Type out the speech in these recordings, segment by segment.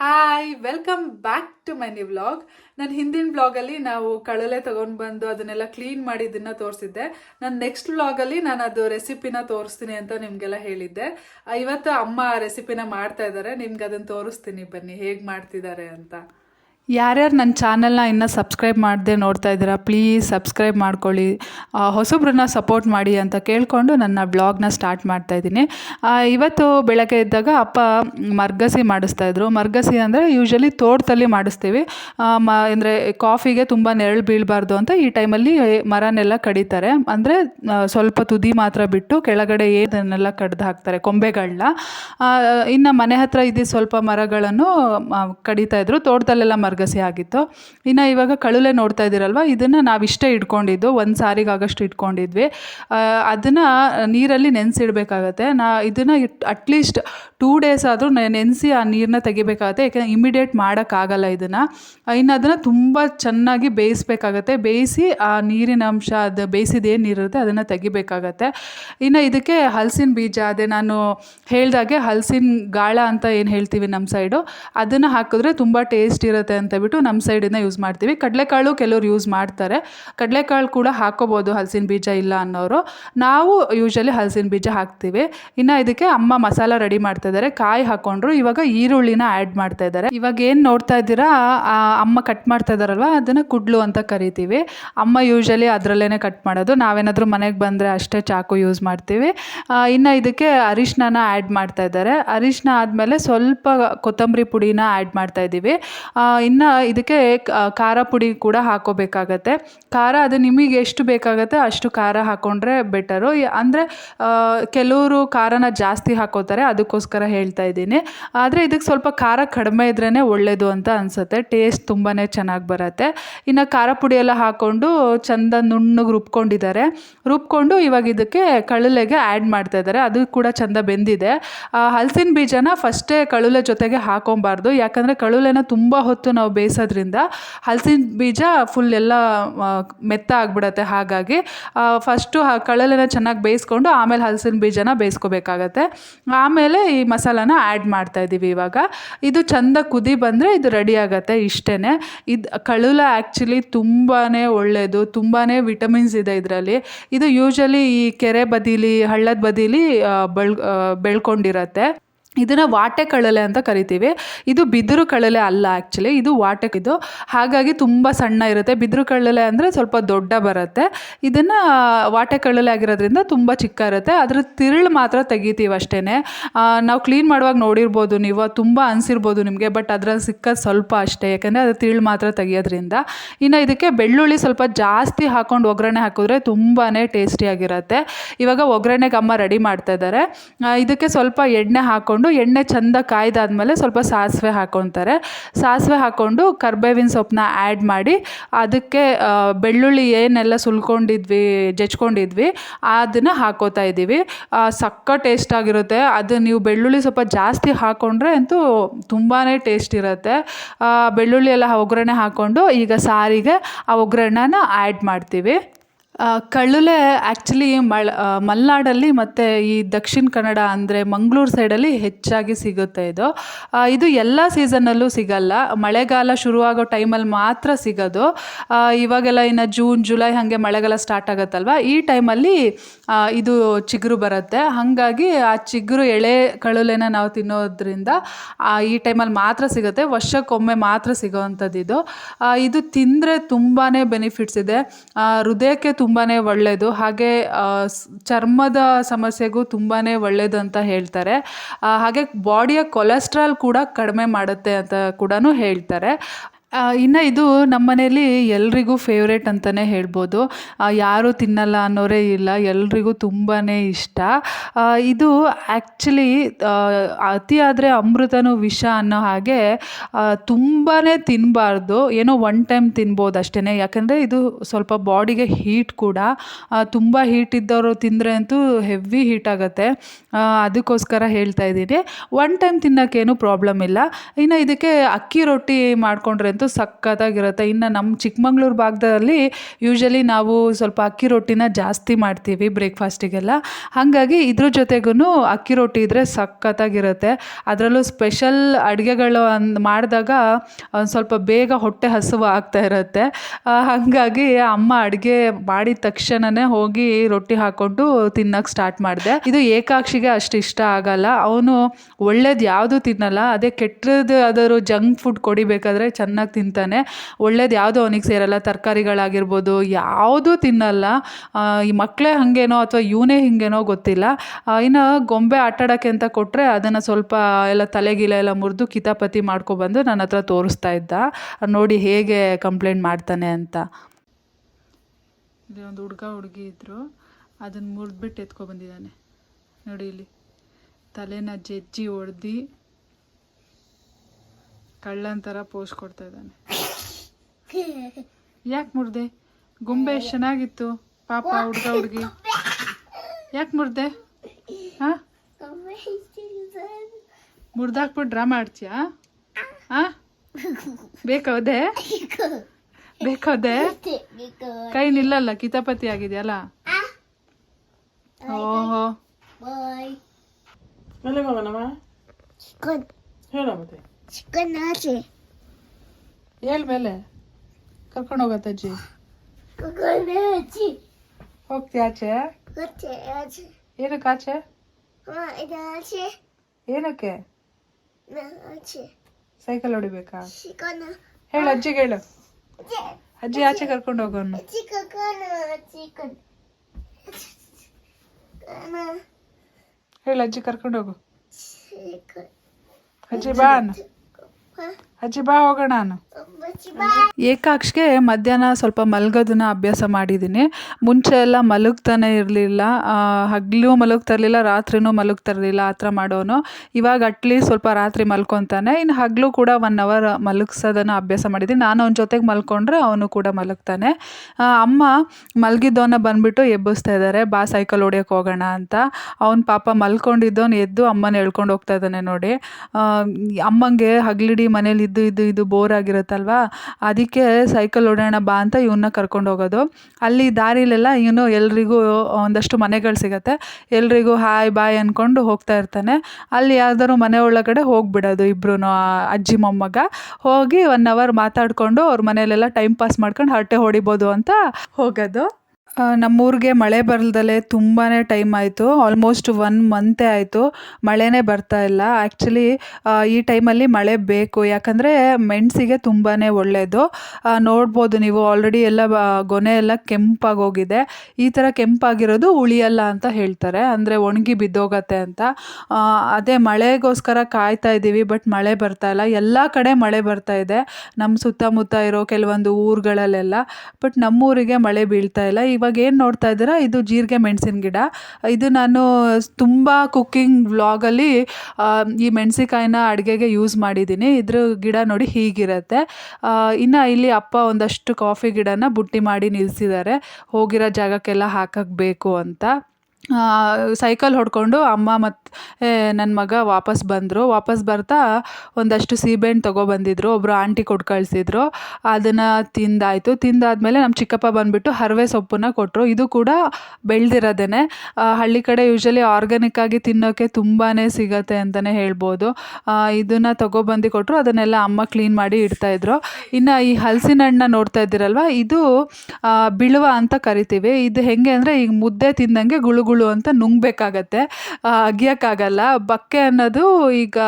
Hi welcome back to my new vlog ನನ್ನ ಹಿಂದಿನ ವ್ಲಾಗಲ್ಲಿ ನಾವು ಕಳಲೆ ತಗೊಂಡು ಬಂದು ಅದನ್ನೆಲ್ಲ ಕ್ಲೀನ್ ಮಾಡಿ ಇದನ್ನ ತೋರಿಸಿದ್ದೆ. ನನ್ನ ನೆಕ್ಸ್ಟ್ ವ್ಲಾಗಲ್ಲಿ ನಾನು ಅದು ರೆಸಿಪಿನ ತೋರಿಸ್ತೀನಿ ಅಂತ ನಿಮಗೆಲ್ಲ ಹೇಳಿದ್ದೆ. ಇವತ್ತು ಅಮ್ಮ ರೆಸಿಪಿನ ಮಾಡ್ತಾ ಇದ್ದಾರೆ ನಿಮ್ಗೆ ಅದನ್ನು ತೋರಿಸ್ತೀನಿ ಬನ್ನಿ, ಹೇಗೆ ಮಾಡ್ತಿದ್ದಾರೆ ಅಂತ. ಯಾರ್ಯಾರು ನನ್ನ ಚಾನಲ್ನ ಇನ್ನೂ ಸಬ್ಸ್ಕ್ರೈಬ್ ಮಾಡದೆ ನೋಡ್ತಾ ಇದ್ದೀರಾ, ಪ್ಲೀಸ್ ಸಬ್ಸ್ಕ್ರೈಬ್ ಮಾಡ್ಕೊಳ್ಳಿ. ಹೊಸಬ್ರನ್ನ ಸಪೋರ್ಟ್ ಮಾಡಿ ಅಂತ ಕೇಳಿಕೊಂಡು ನನ್ನ ಬ್ಲಾಗ್ನ ಸ್ಟಾರ್ಟ್ ಮಾಡ್ತಾ ಇದ್ದೀನಿ. ಇವತ್ತು ಬೆಳಗ್ಗೆ ಇದ್ದಾಗ ಅಪ್ಪ ಮರ್ಗಸಿ ಮಾಡಿಸ್ತಾ ಇದ್ರು. ಮರ್ಗಸಿ ಅಂದರೆ ಯೂಶಲಿ ತೋಟದಲ್ಲಿ ಮಾಡಿಸ್ತೀವಿ. ಮ, ಅಂದರೆ ಕಾಫಿಗೆ ತುಂಬ ನೆರಳು ಬೀಳಬಾರ್ದು ಅಂತ ಈ ಟೈಮಲ್ಲಿ ಮರನೆಲ್ಲ ಕಡಿತಾರೆ. ಅಂದರೆ ಸ್ವಲ್ಪ ತುದಿ ಮಾತ್ರ ಬಿಟ್ಟು ಕೆಳಗಡೆ ಏನನ್ನೆಲ್ಲ ಕಡ್ದು ಹಾಕ್ತಾರೆ ಕೊಂಬೆಗಳನ್ನ ಇನ್ನು ಮನೆ ಹತ್ರ ಇದ್ದ ಸ್ವಲ್ಪ ಮರಗಳನ್ನು ಕಡಿತಾಯಿದ್ರು ತೋಟದಲ್ಲೆಲ್ಲ ಇದ್ರು ಮರ್ಗಸಿ ಆಗಿತ್ತು. ಇನ್ನು ಇವಾಗ ಕಳುಲೆ ನೋಡ್ತಾ ಇದ್ದೀರಲ್ವ? ಇದನ್ನು ನಾವು ಇಷ್ಟೇ ಇಟ್ಕೊಂಡಿದ್ದು, ಒಂದು ಸಾರಿಗಾಗಷ್ಟು ಇಟ್ಕೊಂಡಿದ್ವಿ. ಅದನ್ನು ನೀರಲ್ಲಿ ನೆನೆಸಿಡ್ಬೇಕಾಗತ್ತೆ. ನಾ, ಇದನ್ನು ಅಟ್ಲೀಸ್ಟ್ ಟೂ ಡೇಸ್ ಆದರೂ ನೆನೆಸಿ ಆ ನೀರನ್ನ ತೆಗಿಬೇಕಾಗತ್ತೆ. ಯಾಕೆಂದರೆ ಇಮಿಡಿಯೇಟ್ ಮಾಡೋಕ್ಕಾಗಲ್ಲ ಇದನ್ನು. ಇನ್ನು ಅದನ್ನು ತುಂಬ ಚೆನ್ನಾಗಿ ಬೇಯಿಸ್ಬೇಕಾಗತ್ತೆ. ಬೇಯಿಸಿ ಆ ನೀರಿನ ಅಂಶ, ಅದು ಬೇಯಿಸಿದ ಏನು ನೀರಿರುತ್ತೆ ಅದನ್ನು ತೆಗಿಬೇಕಾಗತ್ತೆ. ಇನ್ನು ಇದಕ್ಕೆ ಹಲಸಿನ ಬೀಜ, ಅದೇ ನಾನು ಹೇಳ್ದಾಗೆ ಹಲಸಿನ ಗಾಳ ಅಂತ ಏನು ಹೇಳ್ತೀವಿ ನಮ್ಮ ಸೈಡು, ಅದನ್ನು ಹಾಕಿದ್ರೆ ತುಂಬ ಟೇಸ್ಟ್ ಇರುತ್ತೆ ಅಂತ ಹೇಳ್ಬಿಟ್ಟು ನಮ್ಮ ಸೈಡಿಂದ ಯೂಸ್ ಮಾಡ್ತೀವಿ. ಕಡಲೆಕಾಳು ಕೆಲವರು ಯೂಸ್ ಮಾಡ್ತಾರೆ. ಕಡಲೆಕಾಳು ಕೂಡ ಹಾಕೋಬೋದು ಹಲಸಿನ ಬೀಜ ಇಲ್ಲ ಅನ್ನೋರು. ನಾವು ಯೂಶಲಿ ಹಲಸಿನ ಬೀಜ ಹಾಕ್ತೀವಿ. ಇನ್ನು ಇದಕ್ಕೆ ಅಮ್ಮ ಮಸಾಲ ರೆಡಿ ಮಾಡ್ತಾ ಇದ್ದಾರೆ ಕಾಯಿ ಹಾಕೊಂಡ್ರು ಇವಾಗ ಈರುಳ್ಳಿನ ಆ್ಯಡ್ ಮಾಡ್ತಾ ಇದ್ದಾರೆ. ಇವಾಗ ಏನು ನೋಡ್ತಾ ಇದ್ದೀರಾ? ಅಮ್ಮ ಕಟ್ ಮಾಡ್ತಾ ಇದ್ದಾರಲ್ವ? ಅದನ್ನು ಕುಡ್ಲು ಅಂತ ಕರಿತೀವಿ. ಅಮ್ಮ ಯೂಶಲಿ ಅದರಲ್ಲೇ ಕಟ್ ಮಾಡೋದು. ನಾವೇನಾದರೂ ಮನೆಗೆ ಬಂದರೆ ಅಷ್ಟೇ ಚಾಕು ಯೂಸ್ ಮಾಡ್ತೀವಿ. ಇನ್ನು ಇದಕ್ಕೆ ಅರಿಶಿನ ಆ್ಯಡ್ ಮಾಡ್ತಾ ಇದ್ದಾರೆ. ಅರಿಶಿನ ಆದಮೇಲೆ ಸ್ವಲ್ಪ ಕೊತ್ತಂಬರಿ ಪುಡಿನ ಆ್ಯಡ್ ಮಾಡ್ತಾ ಇದ್ದೀವಿ. ಇನ್ನು ಇದಕ್ಕೆ ಖಾರ ಪುಡಿ ಕೂಡ ಹಾಕೋಬೇಕಾಗತ್ತೆ. ಖಾರ ಅದು ನಿಮಗೆ ಎಷ್ಟು ಬೇಕಾಗತ್ತೆ ಅಷ್ಟು ಖಾರ ಹಾಕ್ಕೊಂಡ್ರೆ ಬೆಟರು ಅಂದರೆ ಕೆಲವರು ಖಾರನ ಜಾಸ್ತಿ ಹಾಕೋತಾರೆ, ಅದಕ್ಕೋಸ್ಕರ ಹೇಳ್ತಾ ಇದ್ದೀನಿ. ಆದರೆ ಇದಕ್ಕೆ ಸ್ವಲ್ಪ ಖಾರ ಕಡಿಮೆ ಇದ್ರೇ ಒಳ್ಳೆಯದು ಅಂತ ಅನಿಸುತ್ತೆ. ಟೇಸ್ಟ್ ತುಂಬಾ ಚೆನ್ನಾಗಿ ಬರುತ್ತೆ. ಇನ್ನು ಖಾರ ಪುಡಿ ಎಲ್ಲ ಹಾಕ್ಕೊಂಡು ಚಂದ ನುಣ್ಣಗೆ ರುಬ್ಕೊಂಡಿದ್ದಾರೆ. ರುಬ್ಕೊಂಡು ಇವಾಗ ಇದಕ್ಕೆ ಕಳಲೆಗೆ ಆ್ಯಡ್ ಮಾಡ್ತಾ ಇದ್ದಾರೆ. ಅದು ಕೂಡ ಚಂದ ಬೆಂದಿದೆ. ಹಲಸಿನ ಬೀಜನ ಫಸ್ಟೇ ಕಳುಲೆ ಜೊತೆಗೆ ಹಾಕೊಬಾರ್ದು. ಯಾಕಂದರೆ ಕಳುಲೆನ ತುಂಬ ಹೊತ್ತು ನಾವು ಬೇಯಿಸೋದ್ರಿಂದ ಹಲಸಿನ ಬೀಜ ಫುಲ್ ಎಲ್ಲ ಮೆತ್ತ ಆಗಿಬಿಡತ್ತೆ. ಹಾಗಾಗಿ ಫಸ್ಟು ಕಳಲೆನ ಚೆನ್ನಾಗಿ ಬೇಯಿಸ್ಕೊಂಡು ಆಮೇಲೆ ಹಲಸಿನ ಬೀಜನ ಬೇಯಿಸ್ಕೋಬೇಕಾಗತ್ತೆ. ಆಮೇಲೆ ಈ ಮಸಾಲಾನ ಆ್ಯಡ್ ಮಾಡ್ತಾ ಇದ್ದೀವಿ ಇವಾಗ. ಇದು ಚೆಂದ ಕುದಿ ಬಂದರೆ ಇದು ರೆಡಿ ಆಗುತ್ತೆ ಇಷ್ಟೇ ಇದು, ಕಳಲ ಆ್ಯಕ್ಚುಲಿ ತುಂಬಾ ಒಳ್ಳೆಯದು ತುಂಬಾ ವಿಟಮಿನ್ಸ್ ಇದೆ ಇದರಲ್ಲಿ. ಇದು ಯೂಶಲಿ ಈ ಕೆರೆ ಬದಿಲಿ, ಹಳ್ಳದ ಬದೀಲಿ ಬೆಳ್ ಬೆಳ್ಕೊಂಡಿರತ್ತೆ. ಇದನ್ನು ವಾಟೆ ಕಳಲೆ ಅಂತ ಕರಿತೀವಿ. ಇದು ಬಿದಿರು ಕಳಲೆ ಅಲ್ಲ ಆ್ಯಕ್ಚುಲಿ ಇದು ವಾಟೆ ಇದು. ಹಾಗಾಗಿ ತುಂಬ ಸಣ್ಣ ಇರುತ್ತೆ. ಬಿದಿರು ಕಳಲೆ ಅಂದರೆ ಸ್ವಲ್ಪ ದೊಡ್ಡ ಬರುತ್ತೆ. ಇದನ್ನು ವಾಟೆ ಕಳಲೆ ಆಗಿರೋದ್ರಿಂದ ತುಂಬ ಚಿಕ್ಕ ಇರುತ್ತೆ. ಅದರ ತಿರುಳು ಮಾತ್ರ ತೆಗಿತೀವಿ ಅಷ್ಟೇ ನಾವು ಕ್ಲೀನ್ ಮಾಡುವಾಗ ನೋಡಿರ್ಬೋದು ನೀವು, ತುಂಬ ಅನಿಸಿರ್ಬೋದು ನಿಮಗೆ ಬಟ್ ಅದ್ರಲ್ಲಿ ಸಿಕ್ಕೋದು ಸ್ವಲ್ಪ ಅಷ್ಟೇ. ಯಾಕಂದರೆ ಅದು ತಿರುಳು ಮಾತ್ರ ತೆಗಿಯೋದ್ರಿಂದ. ಇನ್ನು ಇದಕ್ಕೆ ಬೆಳ್ಳುಳ್ಳಿ ಸ್ವಲ್ಪ ಜಾಸ್ತಿ ಹಾಕ್ಕೊಂಡು ಒಗ್ಗರಣೆ ಹಾಕಿದ್ರೆ ತುಂಬಾ ಟೇಸ್ಟಿಯಾಗಿರುತ್ತೆ ಇವಾಗ ಒಗ್ಗರಣೆಗೆ ಅಮ್ಮ ರೆಡಿ ಮಾಡ್ತಾ ಇದ್ದಾರೆ ಇದಕ್ಕೆ ಸ್ವಲ್ಪ ಎಣ್ಣೆ ಹಾಕ್ಕೊಂಡು ಎಣ್ಣೆ ಚಂದ ಕಾಯ್ದಾದ್ಮೇಲೆ ಸ್ವಲ್ಪ ಸಾಸಿವೆ ಹಾಕ್ಕೊತಾರೆ ಸಾಸಿವೆ ಹಾಕ್ಕೊಂಡು ಕರ್ಬೇವಿನ ಸೊಪ್ಪನ್ನ ಆ್ಯಡ್ ಮಾಡಿ ಅದಕ್ಕೆ ಬೆಳ್ಳುಳ್ಳಿ ಏನೆಲ್ಲ ಸುಲ್ಕೊಂಡಿದ್ವಿ, ಜಜ್ಕೊಂಡಿದ್ವಿ, ಅದನ್ನು ಹಾಕೋತಾ ಇದ್ದೀವಿ. ಸಕ್ಕ ಟೇಸ್ಟ್ ಆಗಿರುತ್ತೆ. ಅದು ನೀವು ಬೆಳ್ಳುಳ್ಳಿ ಸ್ವಲ್ಪ ಜಾಸ್ತಿ ಹಾಕ್ಕೊಂಡ್ರೆ ಅಂತೂ ತುಂಬಾ ಟೇಸ್ಟ್ ಇರುತ್ತೆ. ಬೆಳ್ಳುಳ್ಳಿ ಎಲ್ಲ ಒಗ್ಗರಣೆ ಹಾಕ್ಕೊಂಡು ಈಗ ಸಾರಿಗೆ ಆ ಒಗ್ಗರಣೆನ ಆ್ಯಡ್ ಮಾಡ್ತೀವಿ. ಕಳ್ಳುಲೆ ಆ್ಯಕ್ಚುಲಿ ಮಳ ಮಲೆನಾಡಲ್ಲಿ ಮತ್ತು ಈ ದಕ್ಷಿಣ ಕನ್ನಡ ಅಂದರೆ ಮಂಗಳೂರು ಸೈಡಲ್ಲಿ ಹೆಚ್ಚಾಗಿ ಸಿಗುತ್ತೆ ಇದು. ಇದು ಎಲ್ಲ ಸೀಸನ್ನಲ್ಲೂ ಸಿಗಲ್ಲ. ಮಳೆಗಾಲ ಶುರುವಾಗೋ ಟೈಮಲ್ಲಿ ಮಾತ್ರ ಸಿಗೋದು. ಇವಾಗೆಲ್ಲ ಇನ್ನು ಜೂನ್ ಜುಲೈ ಹಾಗೆ ಮಳೆಗಾಲ ಸ್ಟಾರ್ಟ್ ಆಗುತ್ತಲ್ವ? ಈ ಟೈಮಲ್ಲಿ ಇದು ಚಿಗುರು ಬರುತ್ತೆ. ಹಾಗಾಗಿ ಆ ಚಿಗುರು ಎಳೆ ಕಳುಲೆನ ನಾವು ತಿನ್ನೋದ್ರಿಂದ ಈ ಟೈಮಲ್ಲಿ ಮಾತ್ರ ಸಿಗುತ್ತೆ. ವರ್ಷಕ್ಕೊಮ್ಮೆ ಮಾತ್ರ ಸಿಗೋವಂಥದ್ದು ಇದು. ಇದು ತಿಂದರೆ ತುಂಬಾ ಬೆನಿಫಿಟ್ಸ್ ಇದೆ. ಹೃದಯಕ್ಕೆ ತುಂಬಾ ಒಳ್ಳೆಯದು ಹಾಗೆ ಚರ್ಮದ ಸಮಸ್ಯೆಗೂ ತುಂಬಾ ಒಳ್ಳೆಯದು ಅಂತ ಹೇಳ್ತಾರೆ. ಹಾಗೆ ಬಾಡಿಯ ಕೊಲೆಸ್ಟ್ರಾಲ್ ಕೂಡ ಕಡಿಮೆ ಮಾಡುತ್ತೆ ಅಂತ ಕೂಡ ಹೇಳ್ತಾರೆ. ಇನ್ನು ಇದು ನಮ್ಮ ಮನೇಲಿ ಎಲ್ರಿಗೂ ಫೇವ್ರೇಟ್ ಅಂತಲೇ ಹೇಳ್ಬೋದು. ಯಾರೂ ತಿನ್ನಲ್ಲ ಅನ್ನೋರೇ ಇಲ್ಲ, ಎಲ್ರಿಗೂ ತುಂಬಾ ಇಷ್ಟ. ಇದು ಆ್ಯಕ್ಚುಲಿ ಅತಿ ಆದರೆ ಅಮೃತನೂ ವಿಷ ಅನ್ನೋ ಹಾಗೆ ತುಂಬಾ ತಿನ್ನಬಾರ್ದು ಏನೋ ಒನ್ ಟೈಮ್ ತಿನ್ಬೋದು ಅಷ್ಟೇ ಯಾಕಂದರೆ ಇದು ಸ್ವಲ್ಪ ಬಾಡಿಗೆ ಹೀಟ್ ಕೂಡ. ತುಂಬ ಹೀಟ್ ಇದ್ದವರು ತಿಂದರೆ ಅಂತೂ ಹೆವಿ ಹೀಟ್ ಆಗುತ್ತೆ. ಅದಕ್ಕೋಸ್ಕರ ಹೇಳ್ತಾ ಇದ್ದೀನಿ. ಒನ್ ಟೈಮ್ ತಿನ್ನೋಕ್ಕೇನು ಪ್ರಾಬ್ಲಮ್ ಇಲ್ಲ. ಇನ್ನು ಇದಕ್ಕೆ ಅಕ್ಕಿ ರೊಟ್ಟಿ ಮಾಡ್ಕೊಂಡ್ರೆ ಅಂತೂ ಸಖತ್ತಾಗಿರುತ್ತೆ. ಇನ್ನು ನಮ್ಮ ಚಿಕ್ಕಮಂಗ್ಳೂರು ಭಾಗದಲ್ಲಿ ಯೂಶಲಿ ನಾವು ಸ್ವಲ್ಪ ಅಕ್ಕಿ ರೊಟ್ಟಿನ ಜಾಸ್ತಿ ಮಾಡ್ತೀವಿ ಬ್ರೇಕ್ಫಾಸ್ಟಿಗೆಲ್ಲ ಹಾಗಾಗಿ ಇದ್ರ ಜೊತೆಗೂ ಅಕ್ಕಿ ರೊಟ್ಟಿ ಇದ್ದರೆ ಸಖತ್ತಾಗಿರುತ್ತೆ. ಅದರಲ್ಲೂ ಸ್ಪೆಷಲ್ ಅಡುಗೆಗಳು ಅನ್ ಮಾಡಿದಾಗ ಒಂದು ಸ್ವಲ್ಪ ಬೇಗ ಹೊಟ್ಟೆ ಹಸಿವು ಆಗ್ತಾ ಇರುತ್ತೆ. ಹಾಗಾಗಿ ಅಮ್ಮ ಅಡುಗೆ ಮಾಡಿದ ತಕ್ಷಣನೇ ಹೋಗಿ ರೊಟ್ಟಿ ಹಾಕ್ಕೊಂಡು ತಿನ್ನಕ್ಕೆ ಸ್ಟಾರ್ಟ್ ಮಾಡಿದೆ. ಇದು ಏಕಾಕ್ಷಿಗೆ ಅಷ್ಟು ಇಷ್ಟ ಆಗಲ್ಲ. ಅವನು ಒಳ್ಳೇದು ಯಾವುದು ತಿನ್ನಲ್ಲ. ಅದೇ ಕೆಟ್ಟದ್ದು ಯಾವ್ದಾದ್ರು ಜಂಕ್ ಫುಡ್ ಕೊಡಿಬೇಕಾದ್ರೆ ಚೆನ್ನಾಗಿ ತಿಂತಾನೆ. ಒಳ್ಳೇದು ಯಾವುದೋ ಅವನಿಗೆ ಸೇರಲ್ಲ? ತರಕಾರಿಗಳಾಗಿರ್ಬೋದು, ಯಾವುದೂ ತಿನ್ನಲ್ಲ. ಈ ಮಕ್ಕಳೇ ಹಾಗೇನೋ ಅಥವಾ ಇವನೇ ಹಿಂಗೇನೋ ಗೊತ್ತಿಲ್ಲ. ಇನ್ನು ಗೊಂಬೆ ಆಟಾಡೋಕ್ಕೆ ಅಂತ ಕೊಟ್ಟರೆ ಅದನ್ನು ಸ್ವಲ್ಪ ಎಲ್ಲ ತಲೆಗಿಲೆ ಎಲ್ಲ ಮುರಿದು ಕಿತಾಪತಿ ಮಾಡ್ಕೊಬಂದು ನನ್ನ ಹತ್ರ ತೋರಿಸ್ತಾ ಇದ್ದ. ನೋಡಿ ಹೇಗೆ ಕಂಪ್ಲೇಂಟ್ ಮಾಡ್ತಾನೆ ಅಂತ. ಇಲ್ಲಿ ಒಂದು ಹುಡುಗ ಹುಡುಗಿ ಇದ್ದರು ಅದನ್ನು ಮುರಿದ್ಬಿಟ್ಟು ಎತ್ಕೊಬಂದಿದ್ದಾನೆ. ನೋಡಿ ಇಲ್ಲಿ. ತಲೆನ ಜಜ್ಜಿ ಹೊಡೆದು ಕಳ್ಳನ ಥರ ಪೋಸ್ ಕೊಡ್ತಾ ಇದ್ದಾನೆ. ಯಾಕೆ ಮುರ್ದೆ? ಗೊಂಬೆ ಎಷ್ಟು ಚೆನ್ನಾಗಿತ್ತು. ಪಾಪ ಹುಡುಗ ಹುಡುಗಿ. ಯಾಕೆ ಮುರ್ದೆ? ಹಾಂ? ಮುರಿದಾಕ್ಬಿಟ್ಟು ಡ್ರಾ ಮಾಡ್ತೀಯಾ ಹಾಂ? ಬೇಕೌದೆ ಬೇಕಾದೆ ಕೈ ನಿಲ್ಲಲ್ಲ ಕಿತಾಪತಿ ಆಗಿದೆಯಲ್ಲ? ಓಹೋ. Bye. Chicken ಆಚೆ. ಹೇಳ್ ಮೇಲೆ ಕರ್ಕೊಂಡು ಹೋಗತ್ತ ಅಜ್ಜಿ ಆಚೆ. ಹೋಗ್ತೀಯ ಆಚೆ ಆಚೆ ಆಚೆ. ಏನಕ್ಕೆ ಆಚೆ ಇದು ಆಚೆ. ಏನಕ್ಕೆ ಆಚೆ. ಸೈಕಲ್ ಹೊಡಿಬೇಕಾ ಚಿಕನ್ ಹೇಳು ಅಜ್ಜಿಗೆ ಹೇಳು ಅಜ್ಜಿ ಆಚೆ ಕರ್ಕೊಂಡು ಹೋಗೋನು. ಚಿಕನ್. ಹೇಳು ಅಜ್ಜಿ ಕರ್ಕೊಂಡು ಹೋಗು. ಅಜ್ಜಿ ಬಾ ಅನ್ನು ಅಜ್ಜಿ, ಬಾ, ಹೋಗೋಣ ನಾನು. ಏಕಾಕ್ಷಿಗೆ ಮಧ್ಯಾಹ್ನ ಸ್ವಲ್ಪ ಮಲಗೋದನ್ನ ಅಭ್ಯಾಸ ಮಾಡಿದ್ದೀನಿ. ಮುಂಚೆ ಎಲ್ಲ ಮಲಗ್ತಾನೆ ಇರಲಿಲ್ಲ. ಹಗಲು ಮಲಗ್ತಾ ಇರಲಿಲ್ಲ, ರಾತ್ರಿನೂ ಮಲಗ್ತಾ ಇರಲಿಲ್ಲ ಆ ಥರ ಮಾಡೋನು. ಇವಾಗ ಅಟ್ಲಿ ಸ್ವಲ್ಪ ರಾತ್ರಿ ಮಲ್ಕೊತಾನೆ. ಇನ್ನು ಹಗಲು ಕೂಡ ಒನ್ ಅವರ್ ಮಲಗಿಸೋದನ್ನು ಅಭ್ಯಾಸ ಮಾಡಿದ್ದೀನಿ. ನಾನು ಅವನ ಜೊತೆಗೆ ಮಲ್ಕೊಂಡ್ರೆ ಅವನು ಕೂಡ ಮಲಗ್ತಾನೆ. ಅಮ್ಮ ಮಲಗಿದ್ದವನ್ನ ಬಂದುಬಿಟ್ಟು ಎಬ್ಬಿಸ್ತಾ ಇದ್ದಾರೆ ಬಾ ಸೈಕಲ್ ಹೊಡಿಯೋಕೆ ಹೋಗೋಣ ಅಂತ. ಅವನ ಪಾಪ ಮಲ್ಕೊಂಡಿದ್ದವನು ಎದ್ದು ಅಮ್ಮನ ಎಳ್ಕೊಂಡು ಹೋಗ್ತಾ ಇದ್ದಾನೆ ನೋಡಿ. ಅಮ್ಮಂಗೆ ಹಗಲಿಡಿ ಮನೇಲಿ ಇದ್ದು ಇದ್ದು ಇದು ಬೋರ್ ಆಗಿರುತ್ತಲ್ವಾ? ಅದಕ್ಕೆ ಸೈಕಲ್ ಓಡೋಣ ಬಾ ಅಂತ ಇವನ್ನ ಕರ್ಕೊಂಡು ಹೋಗೋದು. ಅಲ್ಲಿ ದಾರಿಲೆಲ್ಲ ಇವನು ಎಲ್ರಿಗೂ ಒಂದಷ್ಟು ಮನೆಗಳು ಸಿಗತ್ತೆ. ಎಲ್ರಿಗೂ ಹಾಯ್ ಬಾಯ್ ಅಂದ್ಕೊಂಡು ಹೋಗ್ತಾ ಇರ್ತಾನೆ. ಅಲ್ಲಿ ಯಾವ್ದಾದ್ರು ಮನೆ ಒಳಗಡೆ ಹೋಗ್ಬಿಡೋದು ಇಬ್ರು ಅಜ್ಜಿ, ಮೊಮ್ಮಗ. ಹೋಗಿ ಒನ್ ಅವರ್ ಮಾತಾಡಿಕೊಂಡು ಅವ್ರ ಮನೇಲೆಲ್ಲ ಟೈಮ್ ಪಾಸ್ ಮಾಡ್ಕೊಂಡು ಹರಟೆ ಹೊಡಿಬೋದು ಅಂತ ಹೋಗೋದು. ನಮ್ಮೂರಿಗೆ ಮಳೆ ಬರಲ್ದಲೆ ತುಂಬಾ ಟೈಮ್ ಆಯಿತು. ಆಲ್ಮೋಸ್ಟ್ ಒನ್ ಮಂತೇ ಆಯಿತು. ಮಳೆನೇ ಬರ್ತಾ ಇಲ್ಲ. ಆ್ಯಕ್ಚುಲಿ ಈ ಟೈಮಲ್ಲಿ ಮಳೆ ಬೇಕು. ಯಾಕಂದರೆ ಮೆಣಸಿಗೆ ತುಂಬಾ ಒಳ್ಳೆಯದು ನೋಡ್ಬೋದು ನೀವು ಆಲ್ರೆಡಿ ಎಲ್ಲ ಗೊನೆ ಎಲ್ಲ ಕೆಂಪಾಗೋಗಿದೆ ಈ ಥರ ಕೆಂಪಾಗಿರೋದು ಉಳಿಯಲ್ಲ ಅಂತ ಹೇಳ್ತಾರೆ. ಅಂದರೆ ಒಣಗಿ ಬಿದ್ದೋಗತ್ತೆ ಅಂತ. ಅದೇ ಮಳೆಗೋಸ್ಕರ ಕಾಯ್ತಾ ಇದ್ದೀವಿ ಬಟ್ ಮಳೆ ಬರ್ತಾ ಇಲ್ಲ. ಎಲ್ಲ ಕಡೆ ಮಳೆ ಬರ್ತಾ ಇದೆ. ನಮ್ಮ ಸುತ್ತಮುತ್ತ ಇರೋ ಕೆಲವೊಂದು ಊರುಗಳಲ್ಲೆಲ್ಲ. ಬಟ್ ನಮ್ಮೂರಿಗೆ ಮಳೆ ಬೀಳ್ತಾ ಇಲ್ಲ. ಇವಾಗ ಏನು ನೋಡ್ತಾ ಇದ್ದೀರಾ? ಇದು ಜೀರಿಗೆ ಮೆಣಸಿನ ಗಿಡ. ಇದು ನಾನು ತುಂಬ ಕುಕ್ಕಿಂಗ್ ವ್ಲಾಗಲ್ಲಿ ಈ ಮೆಣಸಿಕಾಯಿನ ಅಡುಗೆಗೆ ಯೂಸ್ ಮಾಡಿದ್ದೀನಿ. ಇದ್ರ ಗಿಡ ನೋಡಿ ಹೀಗಿರುತ್ತೆ. ಇನ್ನು ಇಲ್ಲಿ ಅಪ್ಪ ಒಂದಷ್ಟು ಕಾಫಿ ಗಿಡನ ಬುಟ್ಟಿ ಮಾಡಿ ನಿಲ್ಲಿಸಿದ್ದಾರೆ ಹೋಗಿರೋ ಜಾಗಕ್ಕೆಲ್ಲ ಹಾಕಕ್ಕೆ ಬೇಕು ಅಂತ. ಸೈಕಲ್ ಹೊಡ್ಕೊಂಡು ಅಮ್ಮ ಮತ್ತು ನನ್ನ ಮಗ ವಾಪಸ್ ಬಂದರು. ವಾಪಸ್ ಬರ್ತಾ ಒಂದಷ್ಟು ಸೀಬೆಹಣ್ಣು ತೊಗೊಬಂದಿದ್ರು. ಒಬ್ಬರು ಆಂಟಿ ಕೊಟ್ಟು ಕಳಿಸಿದ್ರು. ಅದನ್ನು ತಿಂದಾಯಿತು. ತಿಂದಾದಮೇಲೆ ನಮ್ಮ ಚಿಕ್ಕಪ್ಪ ಬಂದುಬಿಟ್ಟು ಹರವೆ ಸೊಪ್ಪನ್ನ ಕೊಟ್ಟರು ಇದು ಕೂಡ ಬೆಳೆದಿರೋದೇ ಹಳ್ಳಿ ಕಡೆ ಯೂಶಲಿ ಆರ್ಗ್ಯಾನಿಕ್ಕಾಗಿ ತಿನ್ನೋಕ್ಕೆ ತುಂಬಾ ಸಿಗತ್ತೆ ಅಂತಲೇ ಹೇಳ್ಬೋದು. ಇದನ್ನು ತೊಗೊಬಂದು ಕೊಟ್ಟರು ಅದನ್ನೆಲ್ಲ ಅಮ್ಮ ಕ್ಲೀನ್ ಮಾಡಿ ಇಡ್ತಾಯಿದ್ರು. ಇನ್ನು ಈ ಹಲಸಿನ ಹಣ್ಣನ್ನ ನೋಡ್ತಾ ಇದ್ದೀರಲ್ವ? ಇದು ಬಿಳುವ ಅಂತ ಕರಿತೀವಿ. ಇದು ಹೆಂಗೆ ಅಂದರೆ ಈಗ ಮುದ್ದೆ ತಿಂದಂಗೆ ಗುಳು ಗುಳು ಅಂತ ನುಂಗಬೇಕಾಗತ್ತೆ. ಅಗಿಯೋಕ್ಕಾಗಲ್ಲ. ಬಕ್ಕೆ ಅನ್ನೋದು ಈಗ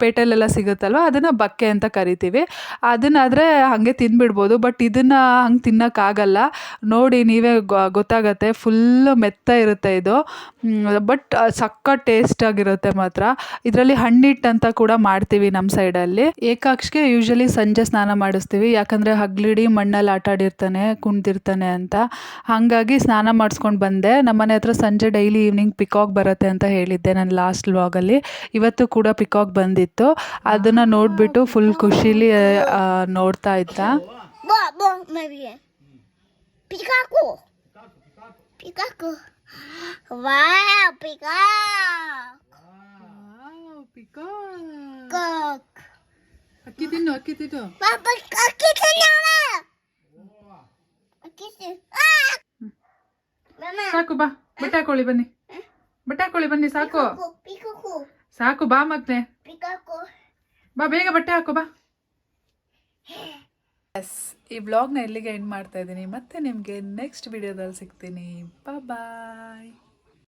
ಪೇಟೆಲೆಲ್ಲ ಸಿಗುತ್ತಲ್ವ? ಅದನ್ನು ಬಕ್ಕೆ ಅಂತ ಕರಿತೀವಿ. ಅದನ್ನಾದರೆ ಹಾಗೆ ತಿಂದ್ಬಿಡ್ಬೋದು ಬಟ್ ಇದನ್ನು ಹಂಗೆ ತಿನ್ನೋಕ್ಕಾಗಲ್ಲ. ನೋಡಿ, ನೀವೇ ಗೊತ್ತಾಗತ್ತೆ. ಫುಲ್ಲು ಮೆತ್ತ ಇರುತ್ತೆ ಇದು. ಬಟ್ ಸಕ್ಕ ಟೇಸ್ಟ್ ಆಗಿರುತ್ತೆ ಮಾತ್ರ. ಇದರಲ್ಲಿ ಹಣ್ಣಿಟ್ಟು ಅಂತ ಕೂಡ ಮಾಡ್ತೀವಿ ನಮ್ಮ ಸೈಡಲ್ಲಿ. ಏಕಾಕ್ಷಿಗೆ ಯೂಶಲಿ ಸಂಜೆ ಸ್ನಾನ ಮಾಡಿಸ್ತೀವಿ. ಯಾಕಂದರೆ ಹಗ್ಲಿಡಿ ಮಣ್ಣಲ್ಲಿ ಆಟಾಡಿರ್ತಾನೆ ಕುಣ್ತಿರ್ತಾನೆ ಅಂತ. ಹಾಗಾಗಿ ಸ್ನಾನ ಮಾಡಿಸ್ಕೊಂಡು ಬಂದೆ. ನಮ್ಮನೆ ಹತ್ರ ಸಂಜೆ ಡೈಲಿ ಈವ್ನಿಂಗ್ ಪಿಕಾಕ್ ಬರುತ್ತೆ ಅಂತ ಹೇಳಿದ್ದೆ ನಾನು ಲಾಸ್ಟ್ ವ್ಲಾಗಲ್ಲಿ. ಇವತ್ತು ಕೂಡ ಪಿಕಾಕ್ ಬಂದಿತ್ತು. ಅದನ್ನು ನೋಡಿಬಿಟ್ಟು ಫುಲ್ ಖುಷಿಲಿ ನೋಡ್ತಾ ಇದ್ದ. ಅಕ್ಕಿ ತಿನ್ನು ಅಕ್ಕಿ ತಿನ್ನು. ಸಾಕು ಬಾ. ಬಟ್ಟೆ ಹಾಕೊಳ್ಳಿ ಬನ್ನಿ. ಬಟ್ಟೆ ಹಾಕೊಳ್ಳಿ ಬನ್ನಿ ಸಾಕು. ಸಾಕು ಬಾ ಮಗ್ನೆ. ಬಾ ಬೇಗ ಬಟ್ಟೆ ಹಾಕು ಬಾ. ಎಸ್ ಈ ಬ್ಲಾಗ್ನ ಇಲ್ಲಿಗೆ ಎಂಡ್ ಮಾಡ್ತಾ ಇದ್ದೀನಿ. ಮತ್ತೆ ನಿಮಗೆ ನೆಕ್ಸ್ಟ್ ವಿಡಿಯೋದಲ್ಲಿ ಸಿಗ್ತೀನಿ. ಬಾಯ್